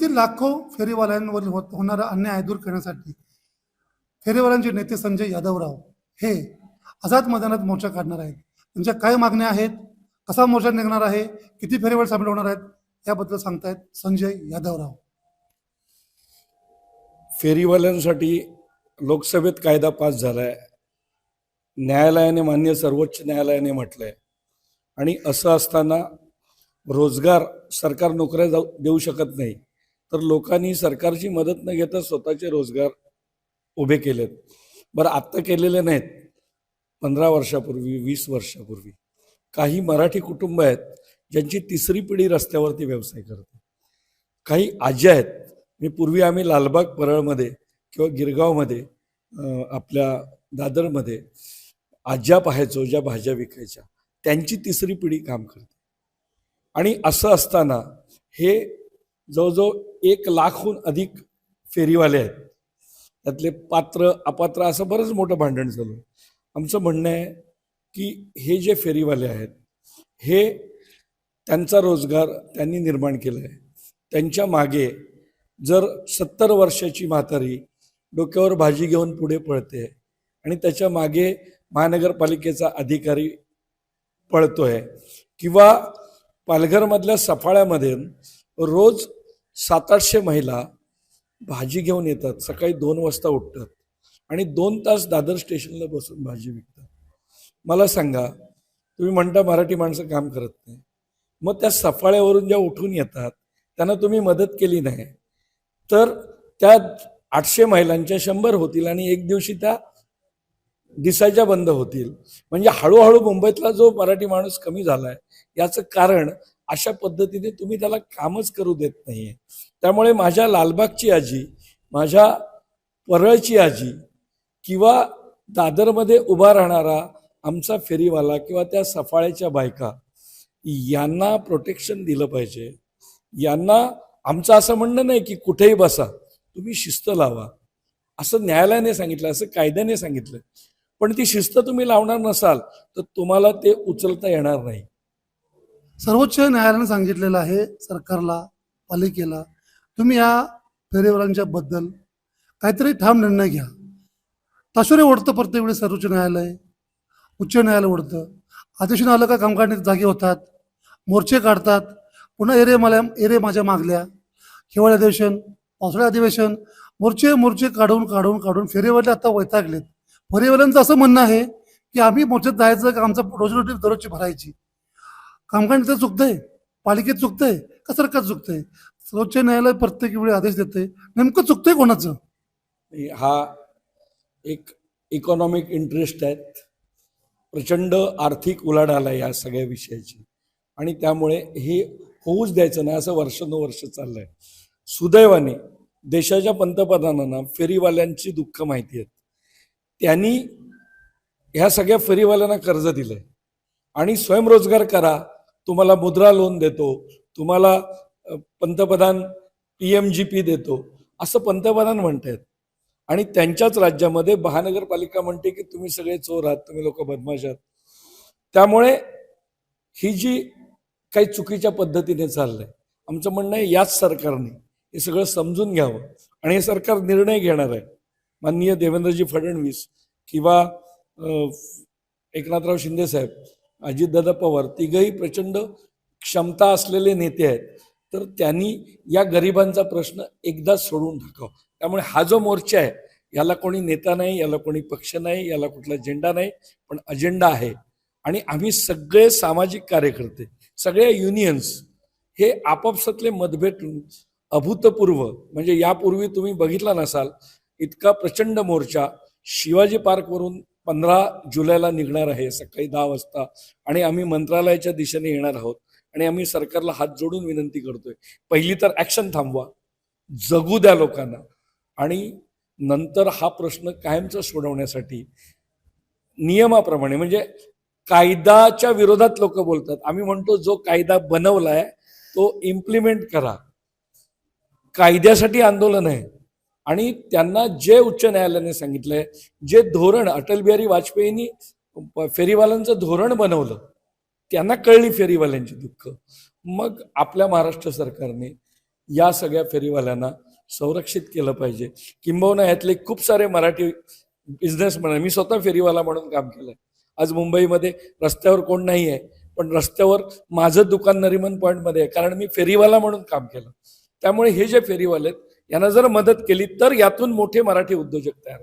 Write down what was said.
येथील लाखो फेरीवाल्यांवर होत होणारा अन्याय दूर करण्यासाठी फेरीवाल्यांचे नेते संजय यादवराव हे आझाद मैदानात मोर्चा काढणार आहेत. त्यांच्या काय मागण्या आहेत? कसा मोर्चा निघणार आहे? किती फेरीवाल सामील होणार आहेत? याबद्दल सांगतायत संजय यादवराव. फेरीवाल्यांसाठी लोकसभेत कायदा पास झालाय. न्यायालयाने मान्य सर्वोच्च न्यायालयाने म्हटलंय. आणि असं असताना रोजगार सरकार नोकऱ्या जाऊ देऊ शकत नाही. तर लोकांनी सरकारची मदत न घेता स्वतःचे रोजगार उभे केलेत. बरं आत्ता केलेले नाहीत. पंधरा वर्षापूर्वी वीस वर्षापूर्वी. काही मराठी कुटुंब आहेत ज्यांची तिसरी पिढी रस्त्यावरती व्यवसाय करते काही आज्या आहेत. मी पूर्वी आम्ही लालबाग परळमध्ये किंवा गिरगावमध्ये आपल्या दादरमध्ये आज्या पाहायचो ज्या भाज्या विकायच्या. त्यांची तिसरी पिढी काम करते. आणि असं असताना हे जवळजवळ एक लाखहून अधिक फेरीवाले आहेत. त्यातले पात्र अपात्र असं बरंच मोठं भांडण झालं आमचं म्हणणं आहे की हे जे फेरीवाले आहेत हे त्यांचा रोजगार त्यांनी निर्माण केला आहे. त्यांच्या मागे जर सत्तर वर्षाची म्हातारी डोक्यावर भाजी घेऊन पुढे पळते आणि त्याच्यामागे महानगरपालिकेचा अधिकारी पळतोय किंवा पालघरमधल्या सफाळ्यामध्ये रोज सात आठशे महिला भाजी घेऊन येतात सकाळी दोन वाजता उठतात आणि दोन तास दादर स्टेशनला बसून भाजी विकतात. मला सांगा तुम्ही म्हणता मराठी माणसं काम करत नाही. मग त्या सफाळ्यावरून ज्या उठून येतात त्यांना तुम्ही मदत केली नाही. तर त्या आठशे महिलांच्या शंभर होतील आणि एक दिवशी त्या दिसायच्या बंद होतील. म्हणजे हळूहळू मुंबईतला जो मराठी माणूस कमी झाला आहे याचं कारण अशा पद्धतीने तुम्ही त्याला कामच करू देत नाहीये. त्यामुळे माझ्या लालबागची आजी माझ्या परळची आजी किंवा दादरमध्ये उभा राहणारा आमचा फेरीवाला किंवा त्या सफाळ्याच्या बायका यांना प्रोटेक्शन दिलं पाहिजे. यांना आमचं असं म्हणणं नाही की कुठेही बसा तुम्ही शिस्त लावा. असं न्यायालयाने सांगितलं असं कायद्याने सांगितलं. पण ती शिस्त तुम्ही लावणार नसाल तर तुम्हाला ते उचलता येणार नाही. सर्वोच्च न्यायालयाने सांगितलेलं आहे सरकारला पालिकेला तुम्ही या फेरीवाल्यांच्या बद्दल काहीतरी ठाम निर्णय घ्या. ताशुरे ओढतं प्रत्येक वेळी सर्वोच्च न्यायालय उच्च न्यायालय ओढतं. अधिवेशन आलं का कामकाज जागे होतात मोर्चे काढतात पुन्हा एरे मला एरे माझ्या मागल्या. हिवाळी अधिवेशन पावसाळी अधिवेशन मोर्चे मोर्चे काढून काढून काढून फेरीवाले आता वैतागलेत. फेरीवाल्यांचं असं म्हणणं आहे की आम्ही मोर्चात जायचं का आमचं रोजीरोटी दररोजची भरायची? कामकाज इथं चुकतंय. पालिकेत चुकतंय का सरकार चुकतंय? सर्वोच्च न्यायालय प्रत्येक वेळी आदेश देते नेमकं चुकतंय कोणाचं? हा एक इकॉनॉमिक इंटरेस्ट आहेत. प्रचंड आर्थिक उलाढाल आहे या सगळ्या विषयाची. आणि त्यामुळे हे होऊच द्यायचं नाही असं वर्षानुवर्ष चाललंय. सुदैवाने देशाच्या पंतप्रधानांना फेरीवाल्यांची दुःख माहिती आहेत. त्यांनी ह्या सगळ्या फेरीवाल्यांना कर्ज दिलंय. आणि स्वयंरोजगार करा तुम्हाला मुद्रा लोन देतो तुम्हाला पंतप्रधान पी एम जी पी देतो असं पंतप्रधान म्हणतायत. आणि त्यांच्याच राज्यामध्ये महानगरपालिका म्हणते की तुम्ही सगळे चोर आहात तुम्ही लोक बदमाश आहात. त्यामुळे ही जी काही चुकीच्या पद्धतीने चाललंय आमचं म्हणणं आहे याच सरकारने हे सगळं समजून घ्यावं. आणि हे सरकार निर्णय घेणार आहे. माननीय देवेंद्रजी फडणवीस किंवा एकनाथराव शिंदे साहेब अजितदादा पवार तिघही प्रचंड क्षमता असलेले नेते आहेत. तर त्यांनी या गरिबांचा प्रश्न एकदा सोडून टाकावा त्यामुळे हा जो मोर्चा आहे याला कोणी नेता नाही याला कोणी पक्ष नाही याला कुठला झेंडा नाही पण अजेंडा आहे. आणि आम्ही सगळे सामाजिक कार्यकर्ते सगळ्या युनियन्स हे आपापसातले मतभेद अभूतपूर्व म्हणजे यापूर्वी तुम्ही बघितला नसाल इतका प्रचंड मोर्चा शिवाजी पार्कवरून पंधरा जुलैला निघणार आहे सकाळी दहा वाजता. आणि आम्ही मंत्रालयाच्या दिशेने येणार आहोत. आणि आम्ही सरकारला हात जोडून विनंती करतोय पहिली तर ॲक्शन थांबवा. जगू द्या लोकांना. आणि नंतर हा प्रश्न कायमचा सोडवण्यासाठी नियमाप्रमाणे म्हणजे कायदाच्या विरोधात लोक बोलतात. आम्ही म्हणतो जो कायदा बनवलाय तो इम्प्लिमेंट करा. कायद्यासाठी आंदोलन आहे. आणि त्यांना जे उच्च न्यायालयाने सांगितलंय जे धोरण अटल बिहारी वाजपेयींनी फेरीवाल्यांचं धोरण बनवलं त्यांना कळली फेरीवाल्यांची दुःख. मग आपल्या महाराष्ट्र सरकारने या सगळ्या फेरीवाल्यांना संरक्षित केलं पाहिजे. किंबहुना यातले खूप सारे मराठी बिझनेसमॅन मी स्वतः फेरीवाला म्हणून काम केलंय. आज मुंबईमध्ये रस्त्यावर कोण नाही आहे पण रस्त्यावर माझं दुकान नरिमन पॉईंटमध्ये आहे. कारण मी फेरीवाला म्हणून काम केलं. त्यामुळे हे जे फेरीवाले आहेत यांना जर मदत केली तर यातून मोठे मराठी उद्योजक तयार